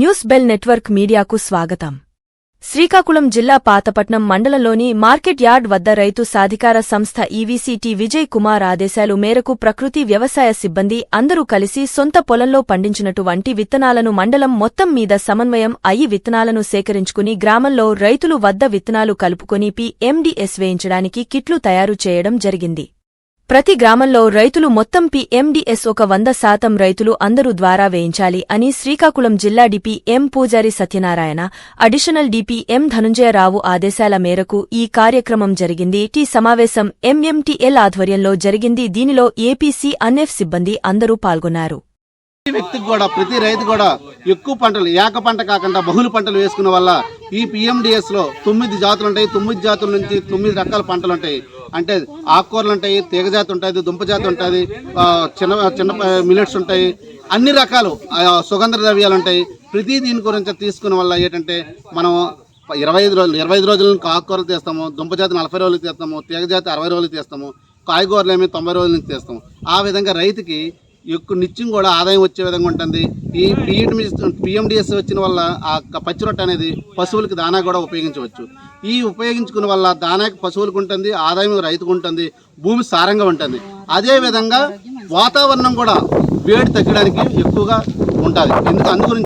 News bell network మీడియాకు స్వాగతం. శ్రీకాకుళం జిల్లా పాతపట్నం మండలంలోని మార్కెట్ యార్డ్ వద్ద రైతు సాధికార సంస్థ ఈవీసీటీ విజయ్ కుమార్ ఆదేశాలు మేరకు ప్రకృతి వ్యవసాయ సిబ్బంది అందరూ కలిసి సొంత పొలంలో పండించినటువంటి విత్తనాలను మండలం మొత్తం మీద సమన్వయం అయి విత్తనాలను సేకరించుకుని గ్రామంలో రైతులు వద్ద విత్తనాలు కలుపుకొని పిఎండిఎస్ వేయించడానికి కిట్లు తయారు చేయడం జరిగింది. ప్రతి గ్రామంలో రైతులు మొత్తం పిఎండిఎస్ ఒక వంద శాతం రైతులు అందరూ ద్వారా వేయించాలి అని శ్రీకాకుళం జిల్లా డిపిఎం పూజారి సత్యనారాయణ అడిషనల్ డిపిఎం ధనుంజయరావు ఆదేశాల మేరకు ఈ కార్యక్రమం జరిగింది. టీ సమావేశం ఎంఎంటీఎల్ ఆధ్వర్యంలో జరిగింది. దీనిలో ఏపీసీ అన్ఎఫ్ సిబ్బంది అందరూ పాల్గొన్నారు. ప్రతి వ్యక్తికి కూడా ప్రతి రైతు కూడా ఎక్కువ పంటలు ఏక పంట కాకుండా బహుళ పంటలు వేసుకున్న వల్ల ఈ పిఎండిఎస్లో తొమ్మిది జాతులు ఉంటాయి. తొమ్మిది జాతుల నుంచి తొమ్మిది రకాల పంటలు ఉంటాయి. అంటే ఆకుకూరలు ఉంటాయి తీగజాతి ఉంటుంది దుంప జాతి ఉంటుంది చిన్న చిన్న మిలెట్స్ ఉంటాయి. అన్ని రకాలు సుగంధ ద్రవ్యాలు ఉంటాయి. ప్రతి దీని గురించి తీసుకున్న వల్ల ఏంటంటే మనం ఇరవై ఐదు రోజులు ఇరవై ఐదు రోజుల నుంచి ఆకుకూరలు తీస్తాము దుంప జాతి నలభై రోజులు తీస్తాము తీగజాతి అరవై రోజులు తీస్తాము కాయగూరలు ఏమి తొంభై రోజుల నుంచి తీస్తాము. ఆ విధంగా రైతుకి ఎక్కువ నిత్యం కూడా ఆదాయం వచ్చే విధంగా ఉంటుంది. ఈ పిఎండి పిఎండిఎస్ వచ్చిన వల్ల ఆ పచ్చి రొట్టె అనేది పశువులకి దానా కూడా ఉపయోగించవచ్చు. ఈ ఉపయోగించుకున్న వల్ల దానాకి పశువులకు ఉంటుంది ఆదాయం రైతుకు ఉంటుంది భూమి సారంగా ఉంటుంది. అదే విధంగా వాతావరణం కూడా వేడి తగ్గడానికి ఎక్కువగా ఉంటుంది. ఎందుకు అందు గురించి